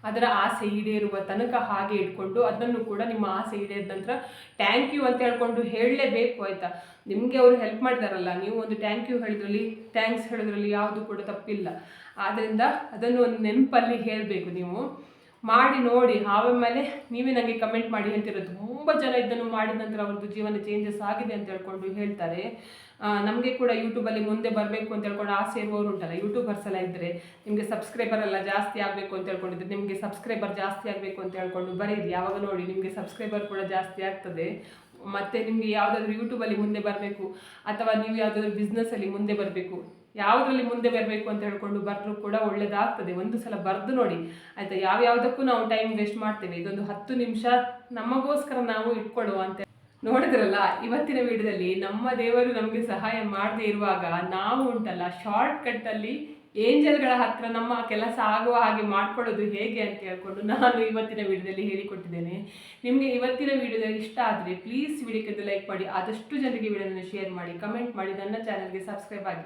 ಅದರ ಆಸೆ ಈಡೇರುವ ತನಕ ಹಾಗೆ ಇಟ್ಕೊಂಡು ಅದನ್ನು ಕೂಡ ನಿಮ್ಮ ಆಸೆ ಈಡೇರಿದ ನಂತರ ಥ್ಯಾಂಕ್ ಯು ಅಂತ ಹೇಳ್ಕೊಂಡು ಹೇಳಲೇಬೇಕು ಆಯಿತಾ? ನಿಮಗೆ ಅವರು ಹೆಲ್ಪ್ ಮಾಡಿದಾರಲ್ಲ, ನೀವು ಒಂದು ಥ್ಯಾಂಕ್ ಯು ಹೇಳಿದ್ರಲ್ಲಿ ಥ್ಯಾಂಕ್ಸ್ ಹೇಳಿದ್ರಲ್ಲಿ ಯಾವುದು ಕೂಡ ತಪ್ಪಿಲ್ಲ. ಆದ್ದರಿಂದ ಅದನ್ನು ಒಂದು ನೆನಪಲ್ಲಿ ಹೇಳಬೇಕು ನೀವು. ಮಾಡಿ ನೋಡಿ ಆಮೇಲೆ ನೀವೇ ನನಗೆ ಕಮೆಂಟ್ ಮಾಡಿ ಹೇಳ್ತಿರೋದು ತುಂಬ ಜನ ಇದನ್ನು ಮಾಡಿದ ನಂತರ ಅವ್ರದ್ದು ಜೀವನ ಚೇಂಜಸ್ ಆಗಿದೆ ಅಂತ ಹೇಳ್ಕೊಂಡು ಹೇಳ್ತಾರೆ. ನಮಗೆ ಕೂಡ ಯೂಟ್ಯೂಬಲ್ಲಿ ಮುಂದೆ ಬರಬೇಕು ಅಂತ ಹೇಳ್ಕೊಂಡು ಆಸೆ ಇರುವವರು ಉಂಟಲ್ಲ ಯೂಟ್ಯೂಬರ್ಸ್ ಎಲ್ಲ ಇದ್ದರೆ ನಿಮಗೆ ಸಬ್ಸ್ಕ್ರೈಬರ್ ಎಲ್ಲ ಜಾಸ್ತಿ ಆಗಬೇಕು ಅಂತ ಹೇಳ್ಕೊಂಡಿದ್ರೆ ನಿಮಗೆ ಸಬ್ಸ್ಕ್ರೈಬರ್ ಜಾಸ್ತಿ ಆಗಬೇಕು ಅಂತ ಹೇಳ್ಕೊಂಡು ಬರೀರಿ. ಯಾವಾಗ ನೋಡಿ ನಿಮಗೆ ಸಬ್ಸ್ಕ್ರೈಬರ್ ಕೂಡ ಜಾಸ್ತಿ ಆಗ್ತದೆ. ಮತ್ತು ನಿಮಗೆ ಯಾವುದಾದ್ರೂ ಯೂಟ್ಯೂಬಲ್ಲಿ ಮುಂದೆ ಬರಬೇಕು, ಅಥವಾ ನೀವು ಯಾವುದಾದ್ರೂ ಬಿಸ್ನೆಸ್ಸಲ್ಲಿ ಮುಂದೆ ಬರಬೇಕು ಯಾವುದರಲ್ಲಿ ಮುಂದೆ ಬರಬೇಕು ಅಂತ ಹೇಳ್ಕೊಂಡು ಬರ್ದ್ರೂ ಕೂಡ ಒಳ್ಳೇದಾಗ್ತದೆ. ಒಂದು ಸಲ ಬರೆದು ನೋಡಿ. ಆಯಿತಾ? ಯಾವ್ಯಾವುದಕ್ಕೂ ನಾವು ಟೈಮ್ ವೇಸ್ಟ್ ಮಾಡ್ತೇವೆ. ಇದೊಂದು ಹತ್ತು ನಿಮಿಷ ನಮಗೋಸ್ಕರ ನಾವು ಇಟ್ಕೊಳ್ಳುವ ಅಂತ ನೋಡಿದ್ರಲ್ಲ? ಇವತ್ತಿನ ವಿಡಿಯೋದಲ್ಲಿ ನಮ್ಮ ದೇವರು ನಮಗೆ ಸಹಾಯ ಮಾಡದೇ ಇರುವಾಗ ನಾವು ಉಂಟಲ್ಲ ಶಾರ್ಟ್ ಕಟ್ಟಲ್ಲಿ ಏಂಜಲ್ಗಳ ಹತ್ರ ನಮ್ಮ ಕೆಲಸ ಆಗುವ ಹಾಗೆ ಮಾಡ್ಕೊಳ್ಳೋದು ಹೇಗೆ ಅಂತ ಹೇಳ್ಕೊಂಡು ನಾನು ಇವತ್ತಿನ ವಿಡಿಯೋದಲ್ಲಿ ಹೇಳಿಕೊಟ್ಟಿದ್ದೇನೆ. ನಿಮಗೆ ಇವತ್ತಿನ ವಿಡಿಯೋದಲ್ಲಿ ಇಷ್ಟ ಆದರೆ ಪ್ಲೀಸ್ ವಿಡಿಯೋಕ್ಕೆ ಲೈಕ್ ಮಾಡಿ, ಆದಷ್ಟು ಜನರಿಗೆ ವಿಡಿಯೋನ ಶೇರ್ ಮಾಡಿ ಕಮೆಂಟ್ ಮಾಡಿ, ನನ್ನ ಚಾನಲ್ಗೆ ಸಬ್ಸ್ಕ್ರೈಬ್ ಆಗಿ.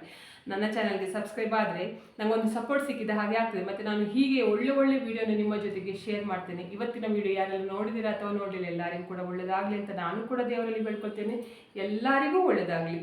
ನನ್ನ ಚಾನಲ್ಗೆ ಸಬ್ಸ್ಕ್ರೈಬ್ ಆದರೆ ನನಗೊಂದು ಸಪೋರ್ಟ್ ಸಿಕ್ಕಿದ, ಹಾಗೆ ಆಗ್ತದೆ. ಮತ್ತು ನಾನು ಹೀಗೆ ಒಳ್ಳೆ ಒಳ್ಳೆ ವೀಡಿಯೋನ ನಿಮ್ಮ ಜೊತೆಗೆ ಶೇರ್ ಮಾಡ್ತೇನೆ. ಇವತ್ತಿನ ವಿಡಿಯೋ ಯಾರೆಲ್ಲ ನೋಡಿದಿರಾ ಅಥವಾ ನೋಡಲಿಲ್ಲ, ಎಲ್ಲರಿಗೂ ಕೂಡ ಒಳ್ಳೆಯದಾಗಲಿ ಅಂತ ನಾನು ಕೂಡ ದೇವರಲ್ಲಿ ಬೇಡ್ಕೊಳ್ತೇನೆ. ಎಲ್ಲರಿಗೂ ಒಳ್ಳೆಯದಾಗಲಿ